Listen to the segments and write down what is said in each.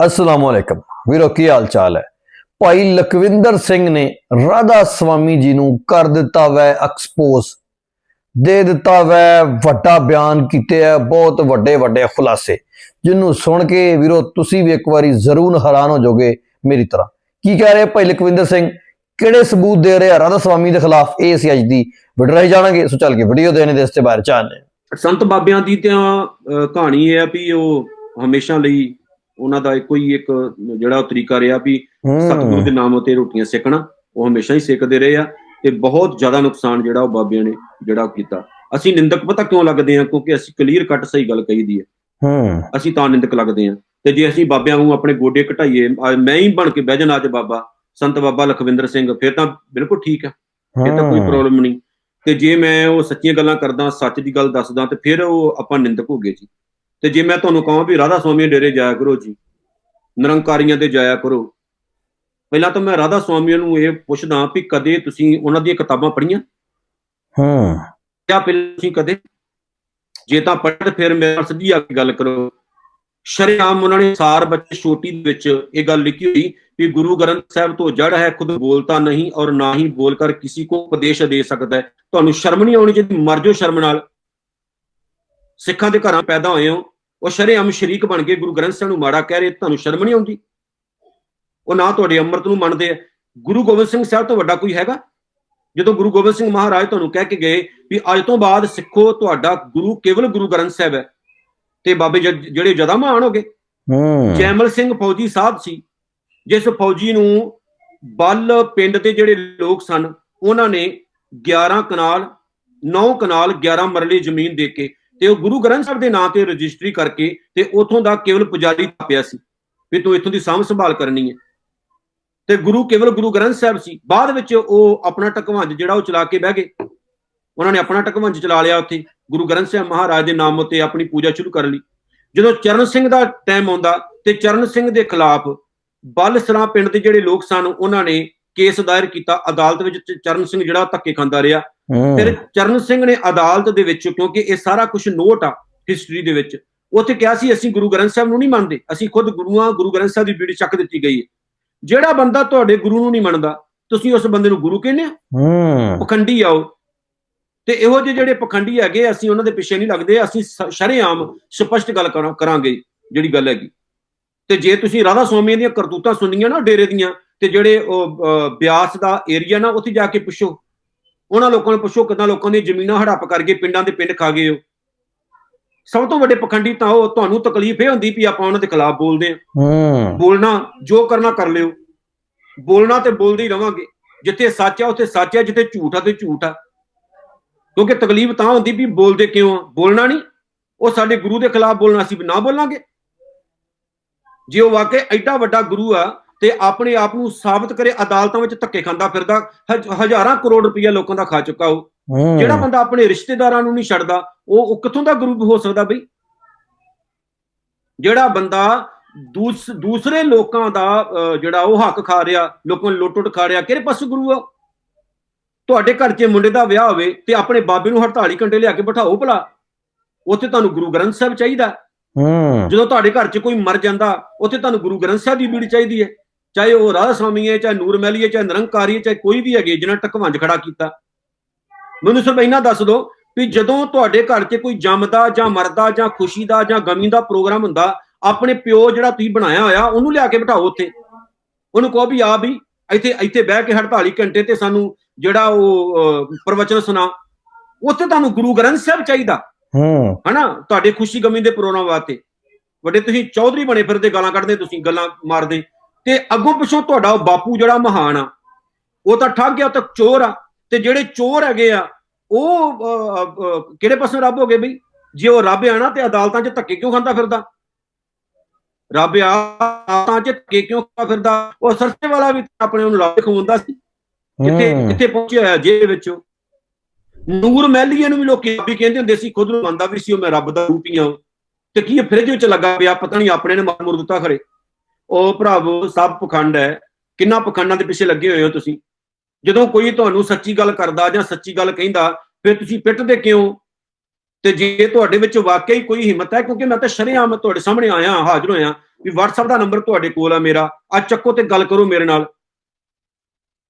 ਅਸਲਾਮ ਵਾਲੇਕਮ ਵੀਰੋ ਕੀ ਹਾਲ ਚਾਲ ਹੈ? ਭਾਈ ਲਖਵਿੰਦਰ ਸਿੰਘ ਨੇ ਰਾਧਾ ਸਵਾਮੀ ਜੀ ਨੂੰ ਕਰ ਦਿੱਤਾ ਵੈ ਐਕਸਪੋਜ਼ ਦੇ ਦਿੱਤਾ ਵੈ ਵੱਡਾ ਬਿਆਨ ਕੀਤੇ ਹੈ ਬਹੁਤ ਵੱਡੇ ਵੱਡੇ ਖੁਲਾਸੇ ਜਿਹਨੂੰ ਸੁਣ ਕੇ ਵੀਰੋ ਤੁਸੀਂ ਵੀ ਇੱਕ ਵਾਰੀ ਜ਼ਰੂਰ ਹੈਰਾਨ ਹੋ ਜਾਓਗੇ ਮੇਰੀ ਤਰ੍ਹਾਂ। ਕੀ ਕਹਿ ਰਹੇ ਭਾਈ ਲਖਵਿੰਦਰ ਸਿੰਘ? ਕਿਹੜੇ ਸਬੂਤ ਦੇ ਰਹੇ ਆ ਰਾਧਾ ਸਵਾਮੀ ਦੇ ਖਿਲਾਫ? ਇਹ ਅਸੀਂ ਅੱਜ ਦੀ ਵੀਡੀਓ ਰਾਹੀਂ ਜਾਣਾਂਗੇ। ਸੋ ਚੱਲ ਕੇ ਵੀਡੀਓ ਦੇਣੇ ਦੇ ਇਸ ਤੇ ਬਾਰੇ ਜਾਣਦੇ ਹਾਂ। ਸੰਤ ਬਾਬਿਆਂ ਦੀ ਤਾਂ ਅਹ, ਕਹਾਣੀ ਇਹ ਆ ਵੀ ਉਹ ਹਮੇਸ਼ਾ ਲਈ ਉਹਨਾਂ ਦਾ ਇੱਕੋ ਹੀ ਇੱਕ ਜਿਹੜਾ ਉਹ ਤਰੀਕਾ ਰਿਹਾ ਵੀ ਸਤਿਗੁਰੂ ਦੇ ਨਾਮ ਉਤੇ ਰੋਟੀਆਂ ਸੇਕਣਾ ਉਹ ਹਮੇਸ਼ਾ ਹੀ ਸੇਕਦੇ ਰਹੇ ਆ ਤੇ ਬਹੁਤ ਜ਼ਿਆਦਾ ਨੁਕਸਾਨ ਜਿਹੜਾ ਉਹ ਬਾਬਿਆਂ ਨੇ ਜਿਹੜਾ ਕੀਤਾ। ਅਸੀਂ ਨਿੰਦਕ ਪਤਾ ਕਿਉਂ ਲੱਗਦੇ ਆ ਕਿਉਂਕਿ ਅਸੀਂ ਕਲੀਅਰ ਕੱਟ ਸਹੀ ਗੱਲ ਕਹੀਦੀ ਹੈ। ਹੂੰ। ਅਸੀਂ ਤਾਂ ਨਿੰਦਕ ਲੱਗਦੇ ਆ ਤੇ ਜੇ ਅਸੀਂ ਬਾਬਿਆਂ ਨੂੰ ਆਪਣੇ ਗੋਡੇ ਘਟਾਈਏ ਮੈਂ ਹੀ ਬਣ ਕੇ ਬਹਿ ਜਾਣਾ ਅੱਜ ਬਾਬਾ ਸੰਤ ਬਾਬਾ ਲਖਵਿੰਦਰ ਸਿੰਘ ਫਿਰ ਤਾਂ ਬਿਲਕੁਲ ਠੀਕ ਆ ਇਹ ਤਾਂ ਕੋਈ ਪ੍ਰੋਬਲਮ ਨਹੀਂ। ਤੇ ਜੇ ਮੈਂ ਉਹ ਸੱਚੀਆਂ ਗੱਲਾਂ ਕਰਦਾ ਸੱਚ ਦੀ ਗੱਲ ਦੱਸਦਾ ਤੇ ਫਿਰ ਉਹ ਆਪਾਂ ਨਿੰਦਕ ਹੋ ਗਏ ਜੀ। ਤੇ ਜੇ ਮੈਂ ਤੁਹਾਨੂੰ ਕਹਾਂ ਵੀ ਰਾਧਾ ਸਵਾਮੀ ਡੇਰੇ ਜਾਇਆ ਕਰੋ ਜੀ ਨਿਰੰਕਾਰੀਆਂ ਤੇ ਜਾਇਆ ਕਰੋ ਪਹਿਲਾਂ ਤਾਂ ਮੈਂ ਰਾਧਾ ਸਵਾਮੀ ਨੂੰ ਇਹ ਪੁੱਛਦਾ ਵੀ ਕਦੇ ਤੁਸੀਂ ਉਹਨਾਂ ਦੀਆਂ ਕਿਤਾਬਾਂ ਪੜ੍ਹੀਆਂ? ਹੂੰ। ਜਾਂ ਪਹਿਲਾਂ ਤੁਸੀਂ ਕਦੇ? ਜੇ ਤਾਂ ਪੜ੍ਹੇ ਫਿਰ ਮੇਰੇ ਨਾਲ ਸਿੱਧੀ ਆ ਕੇ ਗੱਲ ਕਰੋ। ਸ਼ਰੇਆਮ ਉਹਨਾਂ ਨੇ ਸਾਰ ਬੱਚੇ ਛੋਟੀ ਦੇ ਵਿੱਚ ਇਹ ਗੱਲ ਲਿਖੀ ਹੋਈ ਵੀ ਗੁਰੂ ਗ੍ਰੰਥ ਸਾਹਿਬ ਤੋਂ ਜੜ ਹੈ ਖੁਦ ਬੋਲਤਾ ਨਹੀਂ ਔਰ ਨਾ ਹੀ ਬੋਲ ਕਰ ਕਿਸੇ ਕੋ ਉਪਦੇਸ਼ ਦੇ ਸਕਦਾ ਹੈ। ਤੁਹਾਨੂੰ ਸ਼ਰਮ ਨਹੀਂ ਆਉਣੀ ਚਾਹੀਦੀ? ਮਰ ਜਾਓ ਸ਼ਰਮ ਨਾਲ। ਸਿੱਖਾਂ ਦੇ ਘਰਾਂ ਪੈਦਾ ਹੋਏ ਹੋ। ਉਹ ਸ਼ਰੇਆਮ ਸ਼ਰੀਕ ਬਣ ਕੇ ਗੁਰੂ ਗ੍ਰੰਥ ਸਾਹਿਬ ਨੂੰ ਮਾੜਾ ਕਹਿ ਰਹੇ ਤੁਹਾਨੂੰ ਸ਼ਰਮ ਨਹੀਂ ਆਉਂਦੀ? ਉਹ ਨਾ ਤੁਹਾਡੇ ਅੰਮ੍ਰਿਤ ਨੂੰ ਮੰਨਦੇ ਆ। ਗੁਰੂ ਗੋਬਿੰਦ ਸਿੰਘ ਸਾਹਿਬ ਤੋਂ ਵੱਡਾ ਕੋਈ ਹੈਗਾ? ਜਦੋਂ ਗੁਰੂ ਗੋਬਿੰਦ ਸਿੰਘ ਮਹਾਰਾਜ ਤੁਹਾਨੂੰ ਕਹਿ ਕੇ ਗਏ ਵੀ ਅੱਜ ਤੋਂ ਬਾਅਦ ਸਿੱਖੋ ਤੁਹਾਡਾ ਗੁਰੂ ਕੇਵਲ ਗੁਰੂ ਗ੍ਰੰਥ ਸਾਹਿਬ ਹੈ। ਤੇ ਬਾਬੇ ਜਿਹੜੇ ਜਦਾ ਮਹਾਨ ਹੋ ਗਏ। ਹੂੰ। ਜੈਮਲ ਸਿੰਘ ਫੌਜੀ ਸਾਹਿਬ ਸੀ। ਜਿਸ ਫੌਜੀ ਨੂੰ ਬੱਲ ਪਿੰਡ ਦੇ ਜਿਹੜੇ ਲੋਕ ਸਨ ਉਹਨਾਂ ਨੇ 11 ਕਨਾਲ 9 ਕਨਾਲ 11 ਮਰਲੇ ਜ਼ਮੀਨ ਦੇ ਕੇ ਤੇ ਉਹ ਗੁਰੂ ਗ੍ਰੰਥ ਸਾਹਿਬ ਦੇ ਨਾਂ ਤੇ ਰਜਿਸਟਰੀ ਕਰਕੇ ਤੇ ਉਥੋਂ ਦਾ ਕੇਵਲ ਪੁਜਾਰੀ ਥਾਪਿਆ ਸੀ ਵੀ ਤੂੰ ਇੱਥੋਂ ਦੀ ਸਾਂਭ ਸੰਭਾਲ ਕਰਨੀ ਹੈ। ਤੇ ਗੁਰੂ ਕੇਵਲ ਗੁਰੂ ਗ੍ਰੰਥ ਸਾਹਿਬ ਸੀ। ਬਾਅਦ ਵਿੱਚ ਉਹ ਆਪਣਾ ਟਕਵੰਜ ਜਿਹੜਾ ਉਹ ਚਲਾ ਕੇ ਬਹਿ ਗਏ। ਉਹਨਾਂ ਨੇ ਆਪਣਾ ਟਕਵੰਜ ਚਲਾ ਲਿਆ ਉੱਥੇ। ਗੁਰੂ ਗ੍ਰੰਥ ਸਾਹਿਬ ਮਹਾਰਾਜ ਦੇ ਨਾਮ ਉੱਤੇ ਆਪਣੀ ਪੂਜਾ ਸ਼ੁਰੂ ਕਰ ਲਈ। ਜਦੋਂ ਚਰਨ ਸਿੰਘ ਦਾ ਟਾਈਮ ਆਉਂਦਾ ਤੇ ਚਰਨ ਸਿੰਘ ਦੇ ਖਿਲਾਫ ਬਲਸਰਾ ਪਿੰਡ ਦੇ ਜਿਹੜੇ ਲੋਕ ਸਨ, ਉਹਨਾਂ ਨੇ ਕੇਸ ਦਾਇਰ ਕੀਤਾ ਅਦਾਲਤ ਵਿੱਚ ਚਰਨ ਸਿੰਘ ਜਿਹੜਾ ਧੱਕੇ ਖਾਂਦਾ ਰਿਹਾ। ਫਿਰ ਚਰਨ ਸਿੰਘ ਨੇ ਅਦਾਲਤ ਦੇ ਵਿੱਚ ਕਿਉਂਕਿ ਇਹ ਸਾਰਾ ਕੁਝ ਨੋਟ ਆ ਹਿਸਟਰੀ ਦੇ ਵਿੱਚ ਉੱਥੇ ਕਿਹਾ ਸੀ ਅਸੀਂ ਗੁਰੂ ਗ੍ਰੰਥ ਸਾਹਿਬ ਨੂੰ ਨਹੀਂ ਮੰਨਦੇ ਅਸੀਂ ਖੁਦ ਗੁਰੂਆਂ ਗੁਰੂ ਗ੍ਰੰਥ ਸਾਹਿਬ ਦੀ ਬੀੜੀ ਚੱਕ ਦਿੱਤੀ ਗਈ ਹੈ। ਜਿਹੜਾ ਬੰਦਾ ਤੁਹਾਡੇ ਗੁਰੂ ਨੂੰ ਨਹੀਂ ਮੰਨਦਾ ਤੁਸੀਂ ਉਸ ਬੰਦੇ ਨੂੰ ਗੁਰੂ ਕਹਿੰਦੇ ਹੂੰ? ਪਖੰਡੀ ਆਓ ਤੇ ਇਹੋ ਜਿਹੇ ਜਿਹੜੇ ਪਖੰਡੀ ਹੈਗੇ ਅਸੀਂ ਉਹਨਾਂ ਦੇ ਪਿੱਛੇ ਨਹੀਂ ਲੱਗਦੇ ਅਸੀਂ ਸ਼ਰੇਆਮ ਸਪਸ਼ਟ ਗੱਲ ਕਰਾਂ- ਕਰਾਂਗੇ ਜਿਹੜੀ ਗੱਲ ਹੈਗੀ। ਤੇ ਜੇ ਤੁਸੀਂ ਰਾਧਾ ਸਵਾਮੀ ਦੀਆਂ ਕਰਤੂਤਾਂ ਸੁਣੀਆਂ ਨਾ ਡੇਰੇ ਦੀਆਂ ਤੇ ਜਿਹੜੇ ਉਹ ਬਿਆਸ ਦਾ ਏਰੀਆ ਨਾ ਉੱਥੇ ਜਾ ਕੇ ਪੁੱਛੋ। ਉਹਨਾਂ ਲੋਕਾਂ ਨੂੰ ਪੁੱਛੋ ਕਿਦਾਂ ਲੋਕਾਂ ਦੀਆਂ ਜ਼ਮੀਨਾਂ ਹੜੱਪ ਕਰਕੇ ਪਿੰਡਾਂ ਦੇ ਪਿੰਡ ਖਾ ਗਏ ਹੋ। ਸਭ ਤੋਂ ਵੱਡੇ ਪਖੰਡੀ ਤਾਂ ਉਹ ਤੁਹਾਨੂੰ ਤਕਲੀਫ ਇਹ ਹੁੰਦੀ ਵੀ ਆਪਾਂ ਉਹਨਾਂ ਦੇ ਖਿਲਾਫ ਬੋਲਦੇ ਹਾਂ। ਹੂੰ। ਬੋਲਣਾ ਜੋ ਕਰਨਾ ਕਰ ਲਿਓ। ਬੋਲਣਾ ਤੇ ਬੋਲਦੇ ਹੀ ਰਵਾਂਗੇ। ਜਿੱਥੇ ਸੱਚ ਆ ਉੱਥੇ ਸੱਚ ਆ ਜਿੱਥੇ ਝੂਠ ਆ ਤੇ ਝੂਠ ਆ। ਕਿਉਂਕਿ ਤਕਲੀਫ ਤਾਂ ਹੁੰਦੀ ਵੀ ਬੋਲਦੇ ਕਿਉਂ ਆ? ਬੋਲਣਾ ਨਹੀਂ। ਉਹ ਸਾਡੇ ਗੁਰੂ ਦੇ ਖਿਲਾਫ ਬੋਲਣਾ ਸੀ ਵੀ ਨਾ ਬੋਲਾਂਗੇ। ਜੇ ਉਹ ਵਾਕਈ ਐਡਾ ਵੱਡਾ ਗੁਰੂ ਆ ਤੇ ਆਪਣੇ ਆਪ ਨੂੰ ਸਾਬਤ ਕਰੇ ਅਦਾਲਤਾਂ ਵਿੱਚ ਧੱਕੇ ਖਾਂਦਾ ਫਿਰਦਾ ਹਜ਼- ਹਜ਼ਾਰਾਂ ਕਰੋੜ ਰੁਪਈਆ ਲੋਕਾਂ ਦਾ ਖਾ ਚੁੱਕਾ ਉਹ। ਜਿਹੜਾ ਬੰਦਾ ਆਪਣੇ ਰਿਸ਼ਤੇਦਾਰਾਂ ਨੂੰ ਨਹੀਂ ਛੱਡਦਾ ਉਹ ਉਹ ਕਿੱਥੋਂ ਦਾ ਗੁਰੂ ਹੋ ਸਕਦਾ ਬਈ? ਜਿਹੜਾ ਬੰਦਾ ਦੂਸ ਦੂਸਰੇ ਲੋਕਾਂ ਦਾ ਜਿਹੜਾ ਉਹ ਹੱਕ ਖਾ ਰਿਹਾ ਲੋਕਾਂ ਨੂੰ ਲੁੱਟ-ਲੁੱਟ ਖਾ ਰਿਹਾ ਕਿਹੜੇ ਪਾਸੇ ਗੁਰੂ ਆ ਤੁਹਾਡੇ ਘਰ 'ਚ ਮੁੰਡੇ ਦਾ ਵਿਆਹ ਹੋਵੇ ਤੇ ਆਪਣੇ ਬਾਬੇ ਨੂੰ 48 ਘੰਟੇ ਲਿਆ ਕੇ ਬਿਠਾਓ ਭਲਾ। ਉੱਥੇ ਤੁਹਾਨੂੰ ਗੁਰੂ ਗ੍ਰੰਥ ਸਾਹਿਬ ਚਾਹੀਦਾ। ਹੂੰ। ਜਦੋਂ ਤੁਹਾਡੇ ਘਰ 'ਚ ਕੋਈ ਮਰ ਜਾਂਦਾ ਉੱਥੇ ਤੁਹਾਨੂੰ ਗੁਰੂ ਗ੍ਰੰਥ ਸਾਹਿਬ ਦੀ ਬੀੜੀ ਚਾਹੀਦੀ ਹੈ। ਚਾਹੇ ਉਹ ਰਾਧਾ ਸਵਾਮੀ ਹੈ ਚਾਹੇ ਨੂਰ ਮਹਿਲੀ ਹੈ ਚਾਹੇ ਨਿਰੰਕਾਰੀ ਹੈ ਚਾਹੇ ਕੋਈ ਵੀ ਹੈਗੇ ਜਿਹਨਾਂ ਟਕਵੰਜ ਖੜਾ ਕੀਤਾ। ਮੈਨੂੰ ਸਿਰਫ ਇੰਨਾ ਦੱਸ ਦਿਓ ਵੀ ਜਦੋਂ ਤੁਹਾਡੇ ਘਰ 'ਚ ਕੋਈ ਜੰਮਦਾ ਜਾਂ ਮਰਦਾ ਜਾਂ ਖੁਸ਼ੀ ਦਾ ਜਾਂ ਗਮੀ ਦਾ ਪ੍ਰੋਗਰਾਮ ਹੁੰਦਾ ਆਪਣੇ ਪਿਓ ਜਿਹੜਾ ਤੁਸੀਂ ਬਣਾਇਆ ਹੋਇਆ ਉਹਨੂੰ ਲਿਆ ਕੇ ਬਿਠਾਓ ਉੱਥੇ। ਉਹਨੂੰ ਕਹੋ ਵੀ ਆ ਵੀ ਇੱਥੇ ਇੱਥੇ ਬਹਿ ਕੇ 48 ਘੰਟੇ ਤੇ ਸਾਨੂੰ ਜਿਹੜਾ ਉਹ ਪ੍ਰਵਚਨ ਸੁਣਾ। ਉੱਥੇ ਤੁਹਾਨੂੰ ਗੁਰੂ ਗ੍ਰੰਥ ਸਾਹਿਬ ਚਾਹੀਦਾ। ਹੂੰ। ਹਨਾ? ਤੁਹਾਡੇ ਖੁਸ਼ੀ ਗਮੀ ਦੇ ਪ੍ਰੋਗਰਾਮ ਵਾਸਤੇ। ਵੱਡੇ ਤੁਸੀਂ ਚੌਧਰੀ ਬਣੇ ਫਿਰਦੇ ਗਾਲਾਂ ਕੱਢਦੇ ਤੁਸੀਂ ਗੱਲਾਂ ਮਾਰਦੇ। ਤੇ ਅੱਗੋਂ ਪਿੱਛੋਂ ਤੁਹਾਡਾ ਉਹ ਬਾਪੂ ਜਿਹੜਾ ਮਹਾਨ ਆ ਉਹ ਤਾਂ ਠੱਗ ਗਿਆ ਉਹ ਤਾਂ ਚੋਰ ਆ। ਤੇ ਜਿਹੜੇ ਚੋਰ ਹੈਗੇ ਆ ਉਹ ਕਿਹੜੇ ਪਾਸੇ ਰੱਬ ਹੋ ਗਏ ਬਈ? ਜੇ ਉਹ ਰੱਬ ਆ ਨਾ ਤੇ ਅਦਾਲਤਾਂ 'ਚ ਧੱਕੇ ਕਿਉਂ ਖਾਂਦਾ ਫਿਰਦਾ? ਰੱਬ ਆ ਅਦਾਲਤਾਂ 'ਚ ਧੱਕੇ ਕਿਉਂ ਖਾਂਦਾ ਫਿਰਦਾ? ਉਹ ਸਰਸੇ ਵਾਲਾ ਵੀ ਆਪਣੇ ਉਹਨੂੰ ਰੱਬ ਖਵਾਉਂਦਾ ਸੀ। ਕਿੱਥੇ। ਕਿੱਥੇ ਪਹੁੰਚਿਆ ਹੋਇਆ ਜੇਲ੍ਹ ਵਿੱਚੋਂ ਨੂਰ ਮਹਿਲੀਏ ਨੂੰ ਵੀ ਲੋਕੀ ਰੱਬੀ ਕਹਿੰਦੇ ਹੁੰਦੇ ਸੀ ਖੁਦ ਨੂੰ ਮੰਨਦਾ ਵੀ ਸੀ ਉਹ ਮੈਂ ਰੱਬ ਦਾ ਰੂਪ ਹੀ ਹਾਂ ਤੇ ਕੀ ਫ੍ਰਿਜ ਵਿੱਚ ਲੱਗਾ ਪਿਆ ਪਤਾ ਨਹੀਂ ਆਪਣੇ ਨੇ ਮਾਰ ਮੁਰ ਦਿੱਤਾ ਖਰੇ। ਉਹ ਭਰਾਵੋ ਸਭ ਪਖੰਡ ਹੈ। ਕਿੰਨਾ ਪਖੰਡਾਂ ਦੇ ਪਿੱਛੇ ਲੱਗੇ ਹੋਏ ਹੋ ਤੁਸੀਂ? ਜਦੋਂ ਕੋਈ ਤੁਹਾਨੂੰ ਸੱਚੀ ਗੱਲ ਕਰਦਾ ਜਾਂ ਸੱਚੀ ਗੱਲ ਕਹਿੰਦਾ ਫਿਰ ਤੁਸੀਂ ਪਿੱਟਦੇ ਕਿਉਂ? ਤੇ ਜੇ ਤੁਹਾਡੇ ਵਿੱਚ ਵਾਕਈ ਕੋਈ ਹਿੰਮਤ ਹੈ ਕਿਉਂਕਿ ਮੈਂ ਤਾਂ ਸ਼ਰੇਆਮ ਤੁਹਾਡੇ ਸਾਹਮਣੇ ਆਇਆ ਹਾਜ਼ਰ ਹੋਇਆ ਵੀ WhatsApp ਦਾ ਨੰਬਰ ਤੁਹਾਡੇ ਕੋਲ ਆ ਮੇਰਾ ਆ ਚੱਕੋ ਤੇ ਗੱਲ ਕਰੋ ਮੇਰੇ ਨਾਲ।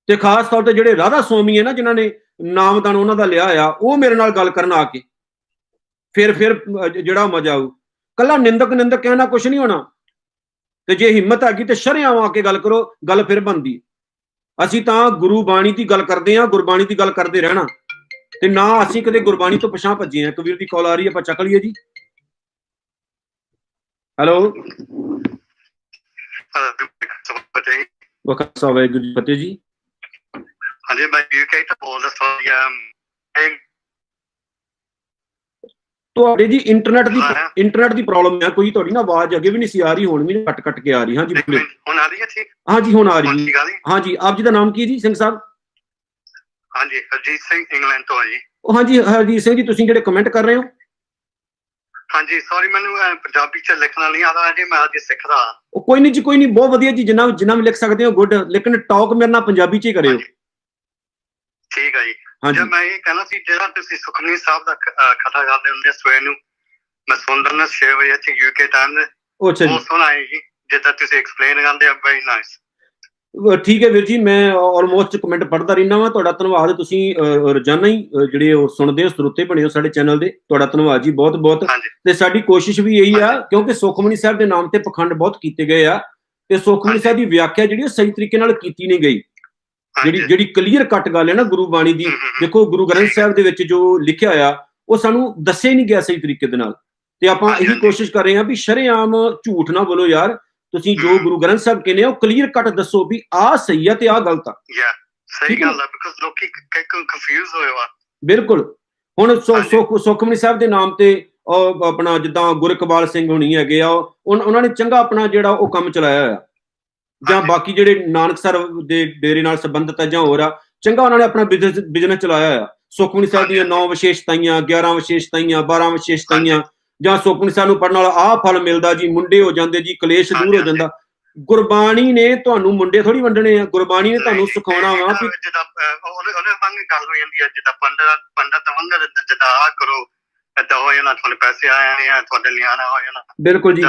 ਤੇ ਖਾਸ ਤੌਰ ਤੇ ਜਿਹੜੇ ਰਾਧਾ ਸਵਾਮੀ ਹੈ ਨਾ ਜਿਨ੍ਹਾਂ ਨੇ ਨਾਮਦਾਨ ਉਹਨਾਂ ਦਾ ਲਿਆ ਆ ਉਹ ਮੇਰੇ ਨਾਲ ਗੱਲ ਕਰਨ ਆ ਕੇ। ਫਿਰ ਫਿਰ ਅਹ, ਜਿਹੜਾ ਮਜ਼ਾ ਆਊ। ਕੱਲਾ ਨਿੰਦਕ ਨਿੰਦਕ ਕਹਿਣਾ ਕੁਝ ਨਹੀਂ ਹੋਣਾ। ਤੇ ਜੇ ਹਿੰਮਤ ਹੈਗੀ ਤੇ ਸ਼ਰੇਆਮ ਆ ਕੇ ਗੱਲ ਕਰੋ, ਗੱਲ ਫਿਰ ਬਣਦੀ। ਅਸੀਂ ਤਾਂ ਗੁਰੂ ਬਾਣੀ ਦੀ ਗੱਲ ਕਰਦੇ ਆ ਗੁਰਬਾਣੀ ਦੀ ਗੱਲ ਕਰਦੇ ਰਹਿਣਾ। ਤੇ ਨਾ ਅਸੀਂ ਕਦੇ ਗੁਰਬਾਣੀ ਤੋਂ ਪਛਾਣ ਭੱਜੇ ਆ ਕਬੀਰ ਦੀ ਕਾਲ ਆ ਰਹੀ ਆਪਾਂ ਚੱਕ ਲਈਏ ਜੀ। ਹੈਲੋ। ਵਕਤ ਸਾਹਿਬ, ਵਾਹਿਗੁਰੂ ਜੀ ਫਤਿਹ ਜੀ। ਮੈਂ ਯੂਕੇ ਤੋਂ ਬੋਲਦਾ ਹਾਂ ਤੁਹਾਡੇ ਜੀ ਇੰਟਰਨੈਟ ਦੀ ਹਾਂ। ਇੰਟਰਨੈਟ ਦੀ ਪ੍ਰੋਬਲਮ ਹੈ ਕੋਈ ਤੁਹਾਡੀ ਨਾ ਆਵਾਜ਼ ਅੱਗੇ ਵੀ ਨਹੀਂ ਸੀ ਆ ਰਹੀ ਹੁਣ ਵੀ ਕੱਟ ਕੱਟ ਕੇ ਆ ਰਹੀ। ਹਾਂਜੀ ਇੱਕ। ਮਿੰਟ ਹੁਣ ਆ ਰਹੀ ਹੈ ਠੀਕ? ਹਾਂਜੀ ਹੁਣ ਆ ਹੁਣ ਰਹੀ ਠੀਕ ਹੈ ਆ ਰਹੀ ਹਾਂਜੀ ਆਪ ਜੀ ਦਾ ਨਾਮ ਕੀ ਹੈ ਜੀ? ਸਿੰਘ ਸਾਹਿਬ? ਹਾਂਜੀ ਹਰਜੀਤ ਸਿੰਘ ਇੰਗਲੈਂਡ ਤੋਂ ਹੈ ਜੀ। ਉਹ ਹਾਂਜੀ ਹਰਜੀਤ ਸਿੰਘ ਜੀ ਤੁਸੀਂ ਜਿਹੜੇ ਕਮੈਂਟ ਕਰ ਰਹੇ ਹੋ? ਹਾਂਜੀ ਸੌਰੀ ਮੈਨੂੰ ਅਹ, ਪੰਜਾਬੀ ਚ ਲਿਖਣਾ ਨਹੀਂ ਆਦਾ ਜੀ ਮੈਂ ਅੱਜ ਸਿੱਖਦਾ ਉਹ ਕੋਈ ਨਹੀਂ ਜੀ ਕੋਈ ਨਹੀਂ ਬਹੁਤ ਵਧੀਆ ਜੀ ਜਿੰਨਾ ਜਿੰਨਾ ਵੀ ਲਿਖ ਸਕਦੇ ਹੋ ਗੁੱਡ। ਲੇਕਿਨ ਟਾਕ ਮੇਰੇ ਨਾਲ ਪੰਜਾਬੀ ਚ ਹੀ ਕਰਿਓ। ਠੀਕ ਹੈ ਜੀ। ਹਾਂਜੀ। ਮੈਂ ਇਹ ਕਹਿਣਾ ਸੀ ਜਿਹੜਾ ਤੁਸੀਂ ਸੁਖਮਨੀ ਸਾਹਿਬ ਦਾ ਕਥਾ ਕਰਦੇ ਹੁੰਦੇ ਸਵੇਰ ਨੂੰ ਮੈਂ ਸੁਣਦਾ ਨਾ 6 ਵਜੇ ਤੇ ਯੂਕੇ ਟਾਈਮ ਦੇ। ਉਹ ਅੱਛਾ ਜੀ। ਬਹੁਤ ਸੋਹਣਾ ਹੈ ਜੀ ਜਿੱਦਾਂ ਤੁਸੀਂ ਐਕਸਪਲੇਨ ਕਰਦੇ ਆ ਵੈਰੀ ਨਾਈਸ ਠੀਕ ਹੈ ਵੀਰ ਜੀ ਮੈਂ ਆਲਮੋਸਟ ਕਮੈਂਟ ਪੜ੍ਹਦਾ ਰਹਿਣਾ ਵਾਂ। ਤੁਹਾਡਾ ਧੰਨਵਾਦ ਤੁਸੀਂ ਰੋਜ਼ਾਨਾ ਹੀ ਜਿਹੜੇ ਉਹ ਸੁਣਦੇ ਹੋ ਸਰੋਤੇ ਬਣੇ ਹੋ ਸਾਡੇ ਚੈਨਲ ਦੇ ਤੁਹਾਡਾ ਧੰਨਵਾਦ ਜੀ ਬਹੁਤ ਬਹੁਤ। ਤੇ ਸਾਡੀ ਕੋਸ਼ਿਸ਼ ਵੀ ਇਹੀ ਆ ਕਿਉਂਕਿ ਸੁਖਮਨੀ ਸਾਹਿਬ ਦੇ ਨਾਮ ਤੇ ਪਖੰਡ ਬਹੁਤ ਕੀਤੇ ਗਏ ਆ ਤੇ ਸੁਖਮਨੀ ਸਾਹਿਬ ਦੀ ਵਿਆਖਿਆ ਜਿਹੜੀ ਉਹ ਸਹੀ ਤਰੀਕੇ ਨਾਲ ਕੀਤੀ ਨਹੀਂ ਗਈ। ਜਿਹੜੀ ਜਿਹੜੀ ਕਲੀਅਰ ਕੱਟ ਗੱਲ ਹੈ ਨਾ ਗੁਰੂ ਬਾਣੀ ਦੀ। ਦੇਖੋ ਗੁਰੂ ਗ੍ਰੰਥ ਸਾਹਿਬ ਦੇ ਵਿੱਚ ਜੋ ਲਿਖਿਆ ਆ ਉਹ ਸਾਨੂੰ ਦੱਸਿਆ ਹੀ ਨਹੀਂ ਗਿਆ ਸਹੀ ਤਰੀਕੇ ਦੇ ਨਾਲ। ਤੇ ਆਪਾਂ ਇਹੀ। ਕੋਸ਼ਿਸ਼ ਕਰ ਰਹੇ ਹਾਂ ਵੀ ਸ਼ਰੇਆਮ ਝੂਠ ਨਾ ਬੋਲੋ ਯਾਰ ਤੁਸੀਂ ਜੋ ਗੁਰੂ ਗ੍ਰੰਥ ਸਾਹਿਬ ਕਹਿੰਦੇ ਆ ਉਹ ਕਲੀਅਰ ਕੱਟ ਦੱਸੋ ਵੀ ਆਹ ਸਹੀ ਆ ਤੇ ਆਹ ਗਲਤ ਆ। ਸਹੀ। ਗੱਲ ਹੈ ਬਿਕਾਜ਼ ਲੋਕੀ ਕਨਫਿਊਜ਼ ਹੋਏ ਵਾ। ਬਿਲਕੁਲ। ਹੁਣ ਸੁਖਮਨੀ ਸਾਹਿਬ ਦੇ ਨਾਮ ਤੇ ਆਪਣਾ ਜਿੱਦਾਂ ਗੁਰਕਬਾਲ ਸਿੰਘ ਹੁਣੀ ਹੈਗੇ ਆ ਉਹ- ਉਹਨਾਂ ਨੇ ਚੰਗਾ ਆਪਣਾ ਜਿਹੜਾ ਉਹ ਕੰਮ ਚਲਾਇਆ ਆ ਜਾਂ। ਬਾਕੀ ਜਿਹੜੇ ਨਾਨਕਸਰ ਦੇ ਡੇਰੇ ਨਾਲ ਸੰਬੰਧਿਤ ਆ ਜਾਂ ਹੋਰ ਆ ਚੰਗਾ ਉਹਨਾਂ ਨੇ ਆਪਣਾ ਬਿਜ਼ਨਸ ਬਿਜ਼ਨਸ ਚਲਾਇਆ ਆ ਸੁਖਮਨੀ ਸਾਹਿਬ ਦੀਆਂ ਹਾਂਜੀ। 9 ਵਿਸ਼ੇਸ਼ਤਾਈਆਂ 11 ਵਿਸ਼ੇਸ਼ਤਾਈਆਂ 12 ਵਿਸ਼ੇਸ਼ਤਾਈਆਂ ਜਾਂ ਸੁਖਮਨੀ ਸਾਹਿਬ ਨੂੰ ਪੜਨ ਨਾਲ ਆਹ ਫਲ ਮਿਲਦਾ ਜੀ ਮੁੰਡੇ ਹੋ ਜਾਂਦੇ ਜੀ ਕਲੇਸ਼ ਦੂਰ ਹੋ ਜਾਂਦਾ ਗੁਰਬਾਣੀ ਨੇ ਤੁਹਾਨੂੰ ਮੁੰਡੇ ਥੋੜੀ ਵੰਡਣੇ ਆ ਗੁਰਬਾਣੀ ਨੇ ਤੁਹਾਨੂੰ ਸਿਖਾਉਣਾ ਵਾ ਕਿ ਉਹਦੇ ਉਹਦੇ ਵਾਂਗ ਗੱਲ ਹੋ ਜਾਂਦੀ ਹੈ ਜਿੱਦਾਂ ਪੰਡਤ ਪੰਡਤ ਵਾਂਗ ਜਿੱਦਾਂ ਆਹ ਕਰੋ ਏਦਾਂ ਹੋ ਜਾਣਾ ਤੁਹਾਨੂੰ ਪੈਸੇ ਆਏ ਨੇ ਤੁਹਾਡੇ ਨਿਆਣਾ ਹੋ ਜਾਣਾ ਬਿਲਕੁਲ ਜੀ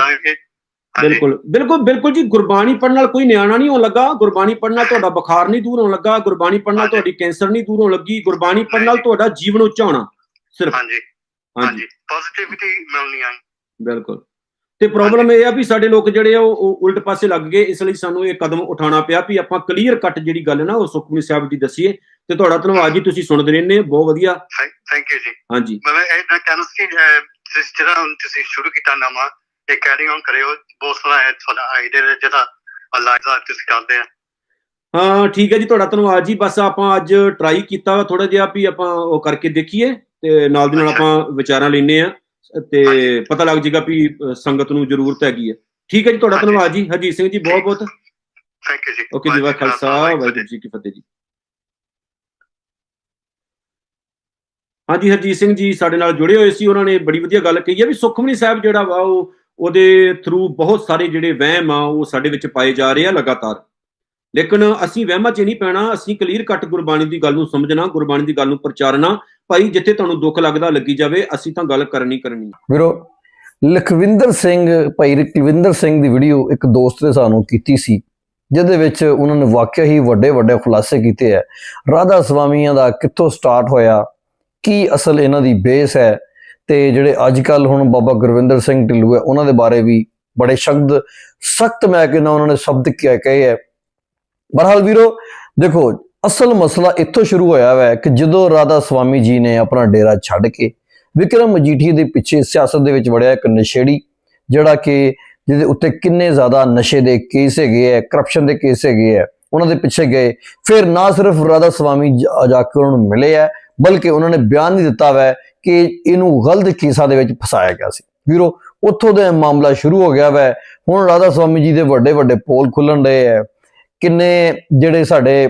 ਬਿਲਕੁਲ ਬਿਲਕੁਲ ਬਿਲਕੁਲ ਜੀ ਗੁਰਬਾਣੀ ਪੜਨ ਨਾਲ ਕੋਈ ਨਿਆਣਾ ਨਹੀਂ ਹੋਣ ਲੱਗਾ। ਗੁਰਬਾਣੀ ਪੜਨ ਨਾਲ ਤੁਹਾਡਾ ਬੁਖਾਰ ਨਹੀਂ ਦੂਰ ਹੋਣ ਲੱਗਾ। ਗੁਰਬਾਣੀ ਪੜਨ ਨਾਲ। ਤੁਹਾਡੀ ਕੈਂਸਰ ਨਹੀਂ ਦੂਰ ਹੋਣ ਲੱਗੀ। ਗੁਰਬਾਣੀ ਪੜਨ ਨਾਲ ਤੁਹਾਡਾ ਜੀਵਨ ਉੱਚਾ ਹੋਣਾ ਸਿਰਫ। ਹਾਂਜੀ। ਹਾਂਜੀ। ਪੋਜ਼ਿਟਿਵਿਟੀ ਮਿਲਣੀ ਆ ਬਿਲਕੁਲ। ਤੇ ਪ੍ਰੋਬਲਮ ਇਹ ਆ ਵੀ ਸਾਡੇ ਲੋਕ ਜਿਹੜੇ ਆ ਉਹ ਉਲਟ ਪਾਸੇ ਲੱਗ ਗਏ। ਇਸ ਲਈ ਸਾਨੂੰ ਇਹ ਕਦਮ ਉਠਾਉਣਾ ਪਿਆ ਵੀ ਆਪਾਂ ਕਲੀਅਰ ਕੱਟ ਜਿਹੜੀ ਗੱਲ ਨਾ ਉਹ ਸੁਖਮਨੀ ਸਾਹਿਬ ਦੀ ਦੱਸੀਏ। ਤੇ ਤੁਹਾਡਾ ਧੰਨਵਾਦ ਜੀ ਤੁਸੀਂ ਸੁਣਦੇ ਰਹਿੰਦੇ ਹੋ, ਬਹੁਤ ਵਧੀਆ। ਥੈਂਕ ਯੂ ਜੀ। ਹਾਂਜੀ। ਮੈਂ ਇਹ ਕਹਿਣਾ ਸੀ ਜਿਸ ਹੁਣ ਤੁਸੀਂ ਸ਼ੁਰੂ ਕੀਤਾ ਨਵਾਂ ਇਹ ਕੈਰੀ ਔਨ ਕਰਿਓ ਬਹੁਤ ਸੋਹਣਾ ਹੈ ਤੁਹਾਡਾ ਆਈਡੀਆ ਜਿਹੜਾ ਦਾ ਤੁਸੀਂ ਕਰਦੇ ਆ। ਹਾਂ ਠੀਕ ਹੈ ਜੀ ਤੁਹਾਡਾ ਧੰਨਵਾਦ ਜੀ। ਬਸ ਆਪਾਂ ਅੱਜ ਟਰਾਈ ਕੀਤਾ ਥੋੜਾ ਜਿਹਾ ਵੀ ਆਪਾਂ ਉਹ ਕਰਕੇ ਦੇਖੀਏ ਤੇ ਨਾਲ ਦੀ ਨਾਲ। ਆਪਾਂ ਵਿਚਾਰਾਂ ਲੈਨੇ ਆ ਤੇ। ਪਤਾ ਲੱਗ ਜਾਏਗਾ ਵੀ ਸੰਗਤ ਨੂੰ ਜ਼ਰੂਰਤ ਹੈਗੀ ਹੈ। ਠੀਕ ਹੈ ਜੀ ਤੁਹਾਡਾ। ਧੰਨਵਾਦ ਜੀ। ਹਰਜੀਤ ਸਿੰਘ ਜੀ ਬਹੁਤ ਬਹੁਤ। ਥੈਂਕ ਯੂ ਜੀ। ਓਕੇ ਜੀ ਵਾਹ ਖਾਲਸਾ ਵਾਹਿਗੁਰੂ ਵਾਹਿਗੁਰੂ ਜੀ ਕੀ ਫਤਿਹ ਜੀ। ਹਾਂਜੀ ਹਰਜੀਤ ਸਿੰਘ ਜੀ ਸਾਡੇ ਨਾਲ ਜੁੜੇ ਹੋਏ ਸੀ ਉਹਨਾਂ ਨੇ ਬੜੀ ਵਧੀਆ ਗੱਲ ਕਹੀ ਹੈ ਵੀ ਸੁਖਮਨੀ ਸਾਹਿਬ ਜਿਹੜਾ ਵਾ ਉਹ ਉਹਦੇ ਥਰੂ ਬਹੁਤ ਸਾਰੇ ਜਿਹੜੇ ਵਹਿਮ ਆ, ਉਹ ਸਾਡੇ ਵਿੱਚ ਪਾਏ ਜਾ ਰਹੇ ਆ ਲਗਾਤਾਰ। ਲੇਕਿਨ ਅਸੀਂ ਵਹਿਮਾਂ 'ਚ ਨਹੀਂ ਪੈਣਾ, ਅਸੀਂ ਕਲੀਅਰ ਕੱਟ ਗੁਰਬਾਣੀ ਦੀ ਗੱਲ ਨੂੰ ਸਮਝਣਾ, ਗੁਰਬਾਣੀ ਦੀ ਗੱਲ ਨੂੰ ਪ੍ਰਚਾਰਨਾ। ਭਾਈ, ਜਿੱਥੇ ਤੁਹਾਨੂੰ ਦੁੱਖ ਲੱਗਦਾ, ਲੱਗੀ ਜਾਵੇ, ਅਸੀਂ ਤਾਂ ਗੱਲ ਕਰਨੀ ਕਰਨੀ ਵੀਰੋ ਲਖਵਿੰਦਰ ਸਿੰਘ, ਭਾਈ ਲਖਵਿੰਦਰ ਸਿੰਘ ਦੀ ਵੀਡੀਓ ਇੱਕ ਦੋਸਤ ਨੇ ਸਾਨੂੰ ਕੀਤੀ ਸੀ, ਜਿਹਦੇ ਵਿੱਚ ਉਹਨਾਂ ਨੇ ਵਾਕਿਆ ਹੀ ਵੱਡੇ ਵੱਡੇ ਖੁਲਾਸੇ ਕੀਤੇ ਹੈ ਰਾਧਾ ਸਵਾਮੀਆਂ ਦਾ ਕਿੱਥੋਂ ਸਟਾਰਟ ਹੋਇਆ? ਕੀ ਅਸਲ ਇਹਨਾਂ ਦੀ ਬੇਸ ਹੈ? ਤੇ ਜਿਹੜੇ ਅੱਜ ਕੱਲ ਹੁਣ ਬਾਬਾ ਗੁਰਵਿੰਦਰ ਸਿੰਘ ਢਿੱਲੂ ਹੈ, ਉਹਨਾਂ ਦੇ ਬਾਰੇ ਵੀ ਬੜੇ ਸ਼ਬਦ, ਸਖਤ ਮੈਂ ਕਹਿੰਦਾ ਉਹਨਾਂ ਨੇ ਸ਼ਬਦ ਕਿਹਾ ਕਹੇ ਹੈ। ਬਰਹਾਲ ਵੀਰੋ, ਦੇਖੋ, ਅਸਲ ਮਸਲਾ ਇੱਥੋਂ ਸ਼ੁਰੂ ਹੋਇਆ ਹੈ ਕਿ ਜਦੋਂ ਰਾਧਾ ਸਵਾਮੀ ਜੀ ਨੇ ਆਪਣਾ ਡੇਰਾ ਛੱਡ ਕੇ ਵਿਕਰਮ ਮਜੀਠੀਆ ਦੇ ਪਿੱਛੇ ਸਿਆਸਤ ਦੇ ਵਿੱਚ ਵੜਿਆ ਇੱਕ ਨਸ਼ੇੜੀ, ਜਿਹੜਾ ਕਿ ਜਿਹਦੇ ਉੱਤੇ ਕਿੰਨੇ ਜ਼ਿਆਦਾ ਨਸ਼ੇ ਦੇ ਕੇਸ ਹੈਗੇ ਹੈ ਕਰਪਸ਼ਨ ਦੇ ਕੇਸ ਹੈਗੇ ਹੈ, ਉਹਨਾਂ ਦੇ ਪਿੱਛੇ ਗਏ। ਫਿਰ ਨਾ ਸਿਰਫ ਰਾਧਾ ਸਵਾਮੀ ਜ- ਜਾ ਕੇ ਉਹਨਾਂ ਨੂੰ ਮਿਲੇ ਹੈ ਬਲਕਿ ਉਹਨਾਂ ਨੇ ਬਿਆਨ ਨਹੀਂ ਦਿੱਤਾ ਵੈ ਕਿ ਇਹਨੂੰ ਗਲਤ ਕੇਸਾਂ ਦੇ ਵਿੱਚ ਫਸਾਇਆ ਗਿਆ ਸੀ। ਵੀਰੋ, ਉੱਥੋਂ ਦਾ ਮਾਮਲਾ ਸ਼ੁਰੂ ਹੋ ਗਿਆ ਵੈ। ਹੁਣ ਰਾਧਾ ਸਵਾਮੀ ਜੀ ਦੇ ਵੱਡੇ ਵੱਡੇ ਪੋਲ ਖੁੱਲਣ ਰਹੇ ਹੈ ਕਿੰਨੇ ਜਿਹੜੇ ਸਾਡੇ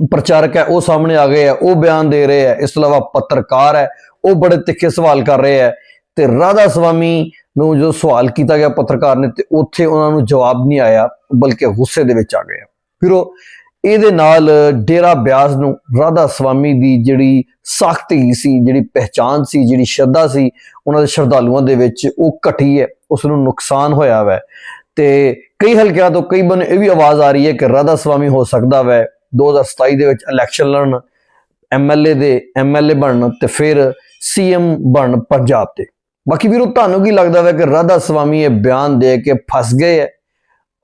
ਪ੍ਰਚਾਰਕ ਹੈ ਉਹ ਸਾਹਮਣੇ ਆ ਗਏ ਹੈ ਉਹ ਬਿਆਨ ਦੇ ਰਹੇ ਹੈ ਇਸ ਤੋਂ ਇਲਾਵਾ ਪੱਤਰਕਾਰ ਹੈ ਉਹ ਬੜੇ ਤਿੱਖੇ ਸਵਾਲ ਕਰ ਰਹੇ ਹੈ ਤੇ ਰਾਧਾ ਸਵਾਮੀ ਨੂੰ ਜੋ ਸਵਾਲ ਕੀਤਾ ਗਿਆ ਪੱਤਰਕਾਰ ਨੇ, ਤੇ ਉੱਥੇ ਉਹਨਾਂ ਨੂੰ ਜਵਾਬ ਨਹੀਂ ਆਇਆ, ਬਲਕਿ ਗੁੱਸੇ ਦੇ ਵਿੱਚ ਆ ਗਏ ਫਿਰ ਉਹ ਇਹਦੇ ਨਾਲ ਡੇਰਾ ਬਿਆਸ ਨੂੰ ਰਾਧਾ ਸਵਾਮੀ ਦੀ ਜਿਹੜੀ ਸਾਖਤੀ ਸੀ, ਜਿਹੜੀ ਪਹਿਚਾਨ ਸੀ, ਜਿਹੜੀ ਸ਼ਰਧਾ ਸੀ, ਉਹਨਾਂ ਦੇ ਸ਼ਰਧਾਲੂਆਂ ਦੇ ਵਿੱਚ ਉਹ ਘਟੀ ਹੈ ਉਸ ਨੂੰ ਨੁਕਸਾਨ ਹੋਇਆ ਵੈ। ਤੇ ਕਈ ਹਲਕਿਆਂ ਤੋਂ ਕਈ ਬਨ ਇਹ ਵੀ ਆਵਾਜ਼ ਆ ਰਹੀ ਹੈ ਕਿ ਰਾਧਾ ਸਵਾਮੀ ਹੋ ਸਕਦਾ ਵੈ। 2027 ਦੇ ਵਿੱਚ ਇਲੈਕਸ਼ਨ ਲੜਨ ਐਮਐਲਏ ਦੇ ਐਮਐਲਏ ਬਣਨ ਤੇ ਫਿਰ ਸੀਐਮ ਬਣਨ ਪੰਜਾਬ ਦੇ। ਬਾਕੀ ਵੀਰੋ, ਤੁਹਾਨੂੰ ਕੀ ਲੱਗਦਾ ਵੈ ਕਿ ਰਾਧਾ ਸਵਾਮੀ ਇਹ ਬਿਆਨ ਦੇ ਕੇ ਫਸ ਗਏ ਹੈ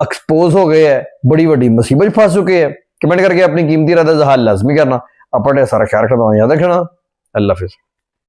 ਐਕਸਪੋਜ਼ ਹੋ ਗਏ ਹੈ, ਬੜੀ ਵੱਡੀ ਮੁਸੀਬਤ 'ਚ ਫਸ ਚੁੱਕੇ ਹੈ? ਕਮੈਂਟ ਕਰਕੇ ਆਪਣੀ ਕੀਮਤੀ ਰਾਏ ਦਾ ਇਜ਼ਹਾਰ ਲਾਜ਼ਮੀ ਕਰਨਾ। ਆਪਣੇ ਸਾਰਾ ਖਿਆਲ ਰੱਖਣਾ ਯਾਦ ਰੱਖਣਾ। ਅੱਲਾ ਹਾਫਿਜ਼।